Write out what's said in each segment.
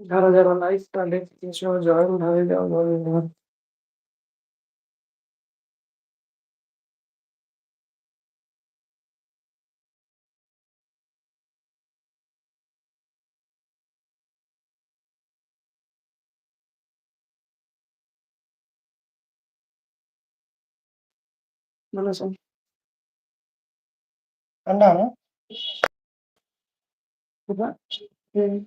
যারা, যারা nice তাদের ইনশাআল্লাহ জয়েন হয়ে যাও ধন্যবাদ। बोलो सर। ठंडा है ना? सुबह? हुँ।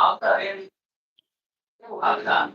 after it, after,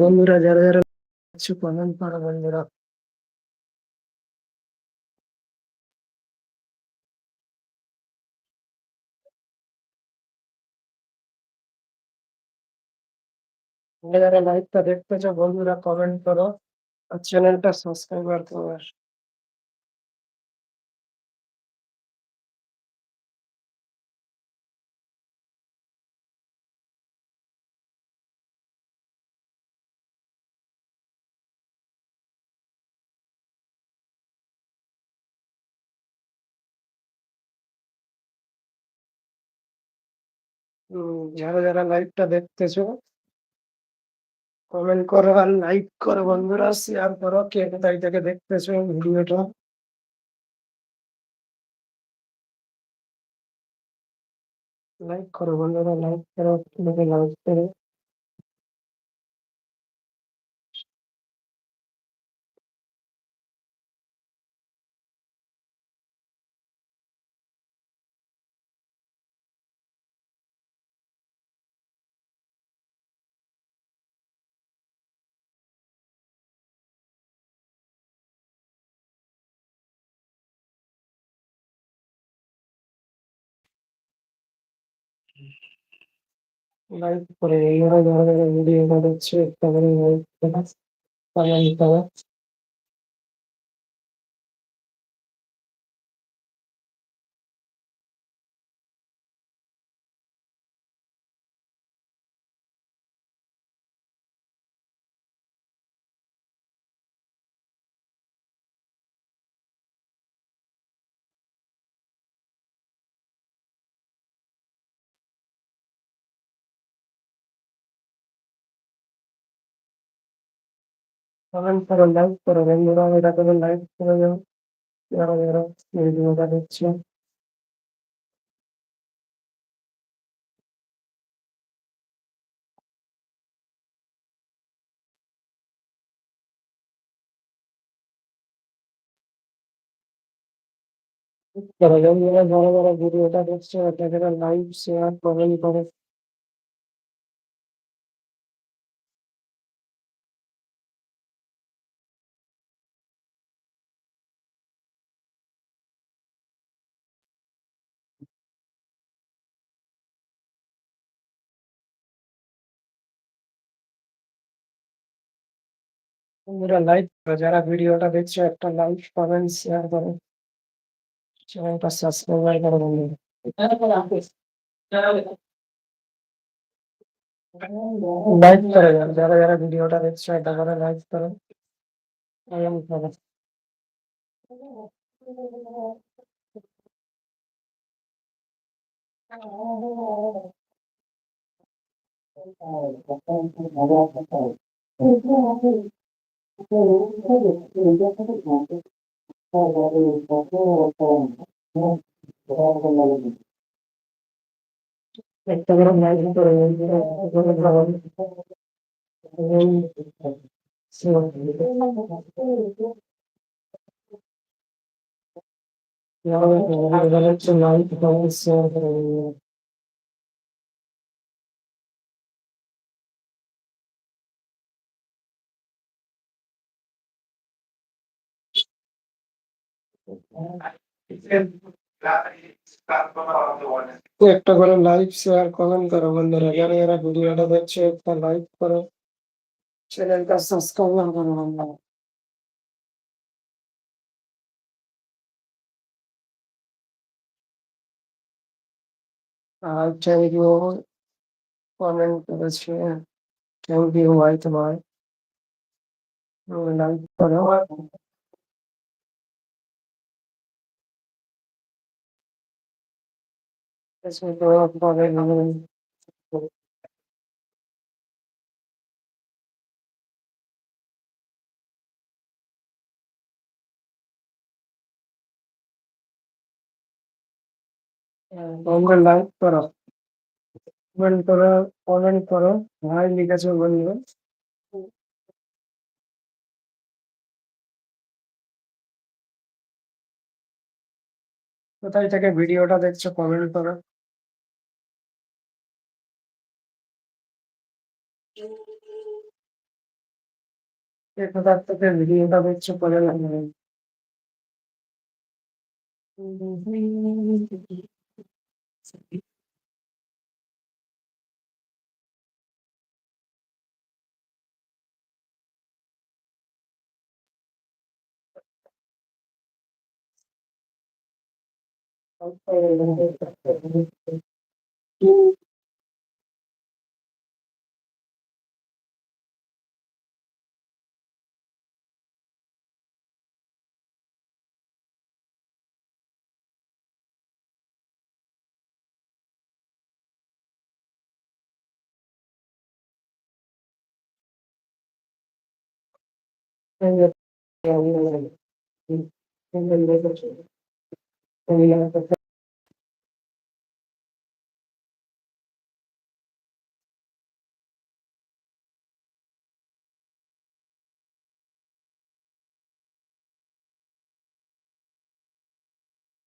বন্ধুরা, যারা যারা কিছু কমেন্ট করো বন্ধুরা। যারা লাইভটা দেখতে চাও বন্ধুরা কমেন্ট করো। আর চ্যানেলটা সাবস্ক্রাইব করো। যারা যারা লাইভটা দেখতেছো কমেন্ট করো আর লাইক করো বন্ধুরা শেয়ার করো, কে কোথায় থেকে দেখতেছো ভিডিওটা। লাইক করো বন্ধুরা লাইক করো লাইক করো? これ、いろいろいろいろいろいろいろいろいろいろいろいろい estaba en Faro Live, pero bien no a todo el live, video de atención. De live, sea con él y. বন্ধুরা লাইক যারা ভিডিওটা দেখছ একটা লাইক কমেন্ট শেয়ার করো। চ্যানেলটা সাবস্ক্রাইব করো বন্ধুরা। লাইক করে যারা যারা ভিডিওটা দেখছ এটা করে লাইক করো। আগাম খবর Yeah, I'm going to let you know if I want to see anything. একটা করে লাইক শেয়ার কমেন্ট করো বন্ধুরা। যারা যারা ভিডিওটা দেখছ, একটা লাইক করো। চ্যানেলটা সাবস্ক্রাইব করো বন্ধুরা। আর থ্যাংক ইউ কমেন্ট করেছে। থ্যাংক ইউ ভাই তোমার লাইক করো। তোমরা লাইক করো কমেন্ট করো কমেন্ট করো ভাই লিখেছো বন্ধু কোথায় থেকে ভিডিওটা দেখছ কমেন্ট করো। কে কোথার থেকে ভিডিওটা দেখছ করে লাগবে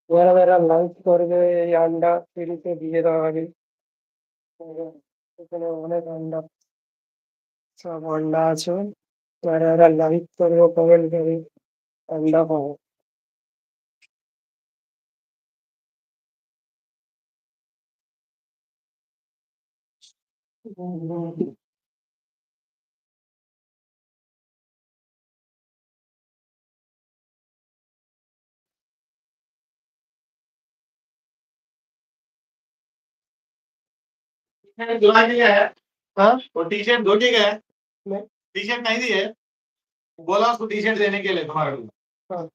যারা যারা লাইক করবে এই আন্ডা ফ্রিতে দিয়ে দেওয়া হবে এখানে অনেক আন্ডা সব আন্ডা আছে हमारा लाइक करो कमेंट करो ठंडा खाओ है, है। टी शर्ट दो ठीक है हाँ? टी शर्ट नहीं दी है। बोला उसको टी शर्ट देने के लिए तुम्हारे को हाँ।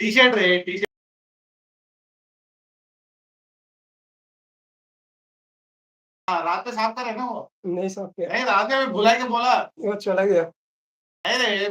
टी शर्ट रहे टी शर्ट हाँ रात में साफ़ करे ना वो? नहीं साफ़ किया। नहीं रात में बुला के बोला। वो चला गया। नहीं रे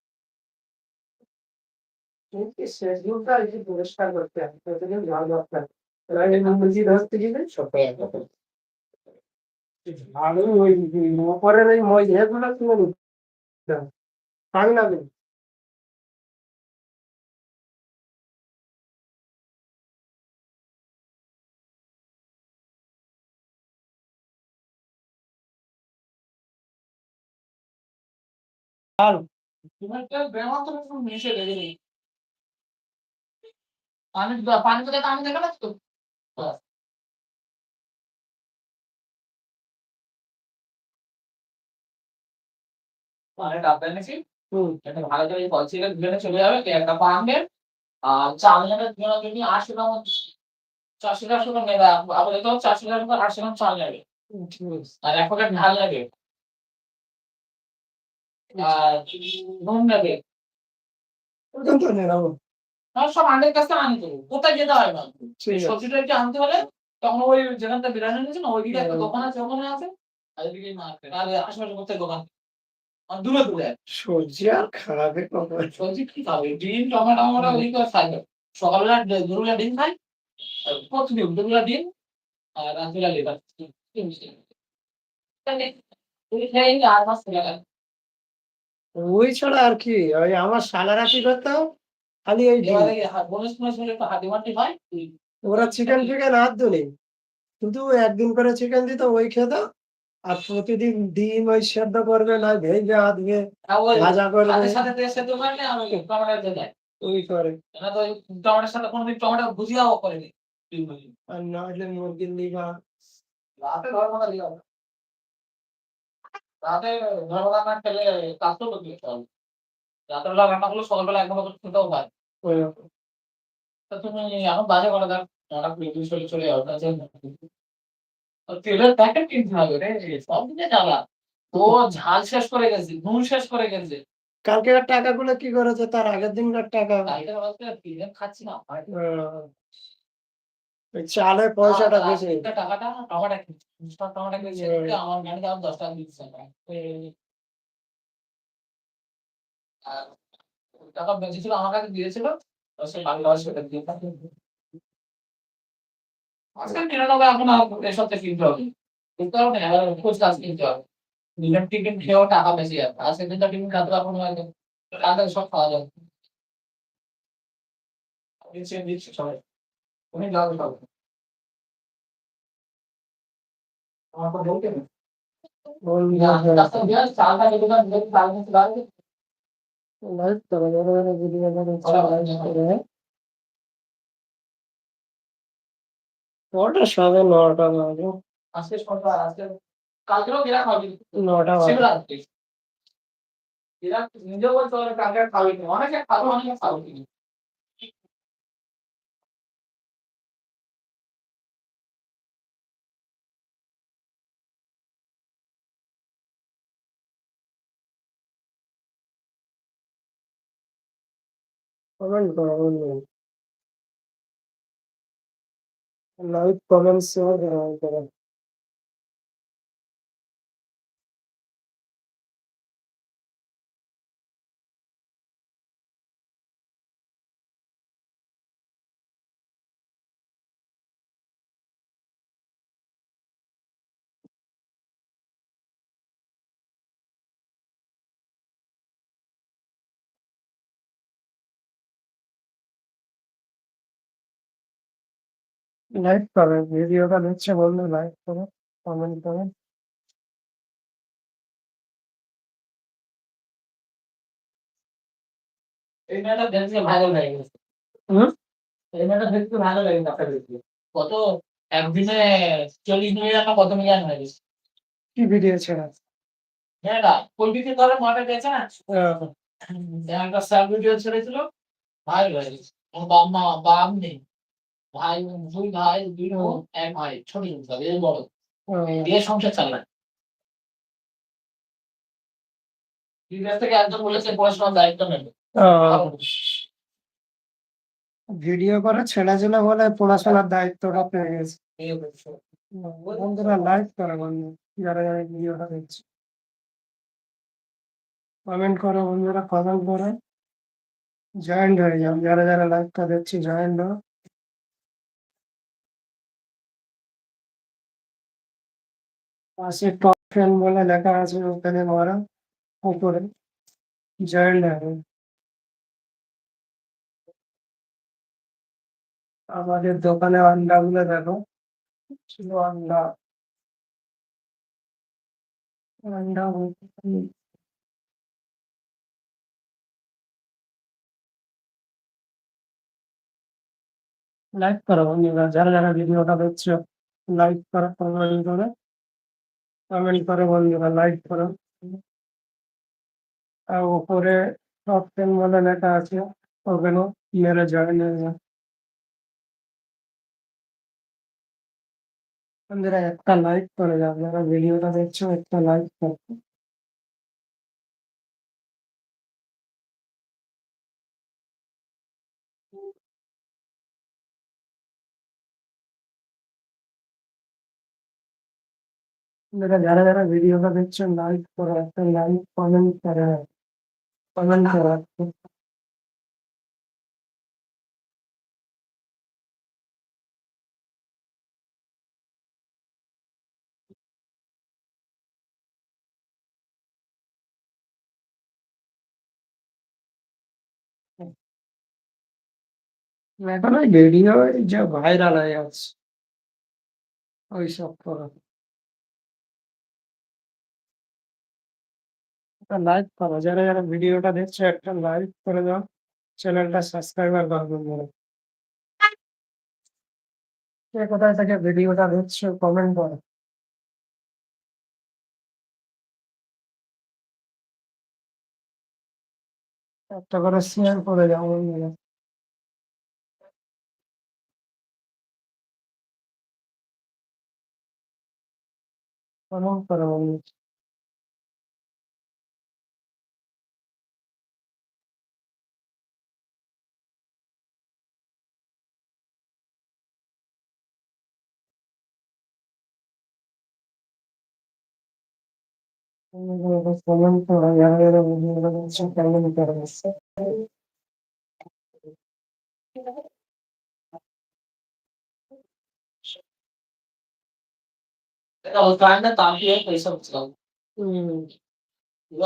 কিন্তু schedule-টা এই যে পরিষ্কার করতে হবে, ঝাড় দিতে হবে। এর আগে ইংরেজি ধরতে গেলে সকালে ঝাড়ু তোমার তো ব্যায়াম তো মিশে গেছে রে। পানি পানি তো আমি দেখা যাচ্ছে তো। পানি ডাবটা এনেছি একটা ভালো চলে যাবে একটা পা আনবে। আর চাল নেবে ধুয়ে যদি আশি গ্রাম চারশো চারশো আপাতত চারশো গ্রাম আশি চাল নেবে। আর এক প্যাকেট ঢাল নেবে। আর নেবে। সব আন্ডের কাছে আনতে কোথায় যেতে হয় না সবজিটা একটু আনতে হলে তখন ওই যেখানটা বিরিয়ানি নিয়েছে না ওইদিকে একটা দোকান আছে ওখানে আছে। আর এদিকে মার্কেট। আর আশেপাশে কোথায় দোকান? দূরে দূরে। সবজি আর সবজি কি খাবে? ডিম টমেটো খাবে সকালবেলা দুপুরবেলা ডিম খাই। আর প্রতিদিন দুপুরবেলা ডিম রাত্রিবেলা। ওই ছাড়া আর কি? ওই আমার শালারা কি করতাম খালি ওই বোনাস টোনাস হলে একটু হাড্ডি হয়। ওরা চিকেন ফিকেন হাত ধুনি কিন্তু একদিন করে চিকেন দিত ওই খেত আর প্রতিদিন ডিম ওই সেদ্ধ করবে না ভেজে আর ওই ভাজা করবে। সাথে সাথে সেদ্ধ করে নেয় আর টমেটো দিয়ে ওই করে। তো টমেটোর সাথে কোনোদিন টমেটো ভুজিয়াও করেনি। আর না হলে মুরগির রাতে না খেলে কাজ তো করতে হবে। রাতের বেলা রান্না করলে সকালবেলা একদম খেতেও হয়। তা তুমি এখন বাজে করে দেখ নটা কুড়ি দুই চলে চলে যাও তেলের প্যাকেট কিনতে হবে রে সব দিকে জ্বালা। ও ঝাল শেষ করে গেছে নুন শেষ করে গেছে। কালকের টাকাগুলো কি করেছে তার আগের দিনকার টাকা। খাচ্ছি না চালের পয়সাটা বেশি। টাকাটা টমেটো কিনছি আমার গাড়ি দশ টাকা দিচ্ছে টাকা বেশি ছিল আমার কাছে দিয়েছিল সে বাকি দশ দিয়ে। আজকাল নিরানব্বই এখন এসব থেকে কিনতে হবে। কিনতে হবে খোঁজ কাজ কিনতে হবে। দুজন টিফিন খেয়েও টাকা বেশি যাবে। আর সেদিন তো টিফিন খাতে এখন রাতে সব খাওয়া যাবে। দিচ্ছে সবাই। উনি যাবে সব আমার তো বলতে না। দিয়ে চালটা সবে নটা বাজে। আজকে সন্ধ্যা, আজকে কালকেও খাবি নটা বাজে। নিজেও বলতে পারে কালকে খাবি অনেকে খাবে অনেকে খাবে। না। কমেন্ট করো বলুন লাইক কমেন্ট লাইক করো ভিডিওটা দেখছে বললে লাইক করো কমেন্ট করো এই দেখতে ভাইরাল হয়ে হুম? এই দেখতে ভাইরাল হয়ে আপনার কত একদিনে চল্লিশ কত মিলিয়ন হয়ে গেছে কি ভিডিও ছেড়া মেয়েটা পোলট্রিতে ধরে মাঠে গেছে না? একটা স্যার ভিডিও ছেড়েছিল। ভাইরাল হয়ে গেছে মা বাপ নেই। ভাই দুই ভাই দুই বোন এক ভাই ছোট ছোট এই বড়। দিয়ে সংসার চালায়। বিদেশ থেকে একজন বলেছে পড়াশোনার দায়িত্ব নেবে। ভিডিও করে ছেড়ে ছিল বলে পড়াশোনার দায়িত্বটা পেয়ে গেছে। বন্ধুরা লাইক করে বন্ধু যারা যারা ভিডিওটা দেখছে। কমেন্ট করো বন্ধুরা কমেন্ট করে। জয়েন্ট হয়ে যাও। যারা যারা লাইভটা দেখছি জয়েন্ট হো পাশে টপ ফ্রেন্ড বলে লেখা আছে ওখানে মারা উপরে জয়েন্ট হবে আমাদের দোকানে আন্ডা গুলো দেখো, ছিল আন্ডা। আন্ডা লাইক করো যারা যারা ভিডিওটা দেখছ লাইক করো করে। কমেন্ট করো বন্ধুরা লাইক করো। আর ওপরে টেন বলে লেখা আছে ওখানেও মেরে জয়েন হয়ে যাও। বন্ধুরা, একটা লাইক করে যাও, যারা ভিডিওটা দেখছ, একটা লাইক করো। বন্ধুরা যারা যারা ভিডিওটা দেখছ লাইক করো একটা লাইক কমেন্ট করে কমেন্ট করো এখন ওই ভিডিও যে ভাইরাল হয়ে যাচ্ছে ওইসব করো একটা লাইক করো। যারা যারা ভিডিওটা দেখছ, একটা লাইক করে দাও। চ্যানেলটা সাবস্ক্রাইবার করো বন্ধুরা কে কোথায় থেকে ভিডিওটা দেখছ কমেন্ট করো। একটা করে শেয়ার করে যাও বন্ধুরা। কমেন্ট করো বন্ধুরা। তাপিয়ে পয়সা হুম।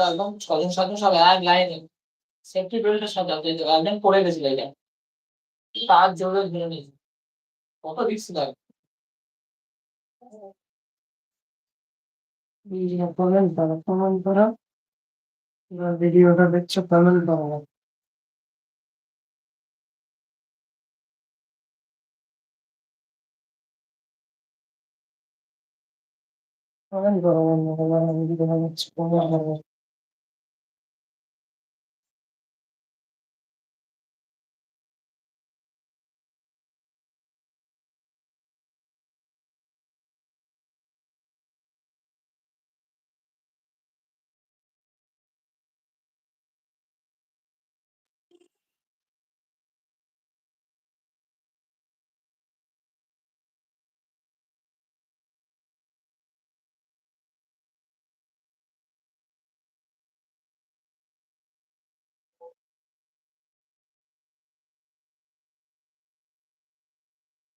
একদম ছজন সাতজন এক লাইনে সেফটি বেল্টের সাথে একদম পড়ে তার জোরে ধরে নিয়েছে কত রিক্স কমেন্ট করো কমেন্ট করো যারা ভিডিওটা দেখছ কমেন্ট করো কমেন্ট করো বন্ধুরা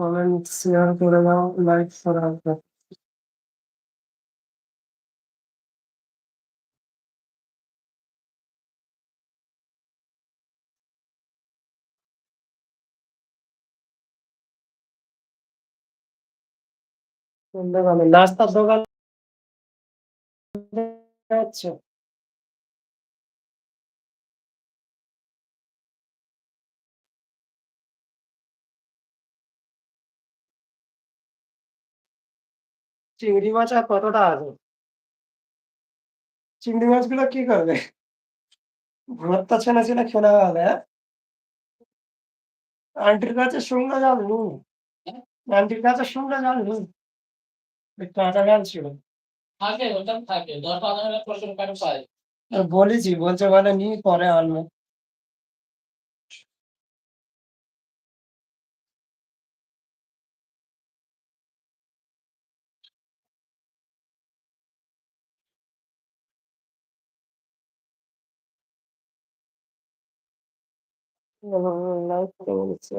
কমেন্ট শেয়ার করে দাও লাইক করা হবে দোকানে নাস্তার চিংড়ি মাছ আর কতটা আছে? চিংড়ি মাছগুলো কি করবে? ভর্তা ছেনে ছেনে খেলে হবে হ্যাঁ? আন্টির কাছে শুকনো জল নেই। আন্টির কাছে শুকনো জল নেই। কাঁচা জল ছিল। থাকে ওটা থাকে। দশ বারো হাজার প্রচুর কারণ পায় আর বলেছি বলছে বলে নি পরে আনব লাইট করে বলেছে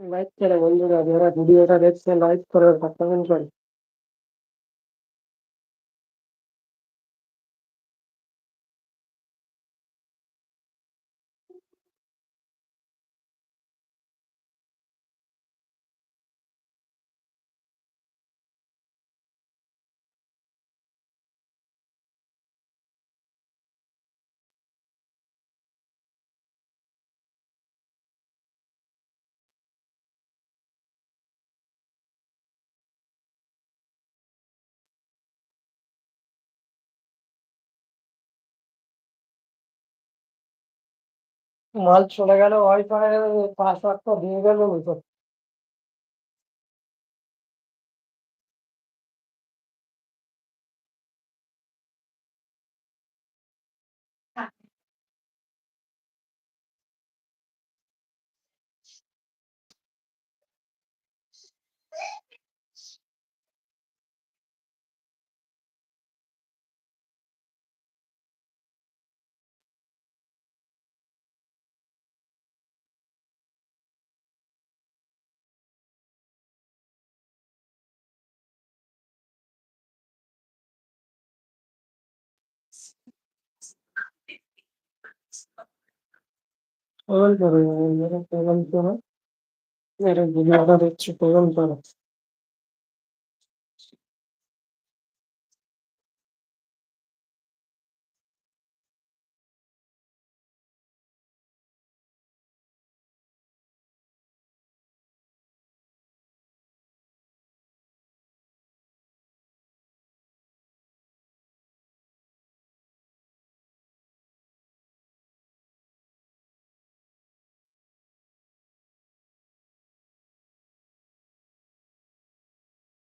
লাইক করে বন্ধুরা যারা ভিডিওটা দেখছে লাইক করে কমেন্ট করে। মাল চলে গেল ওয়াইফাই পাসওয়ার্ডটা দিয়ে গেল তো কমেন্ট করো কমেন্ট করো এর ভিডিওটা দেখছি কমেন্ট করো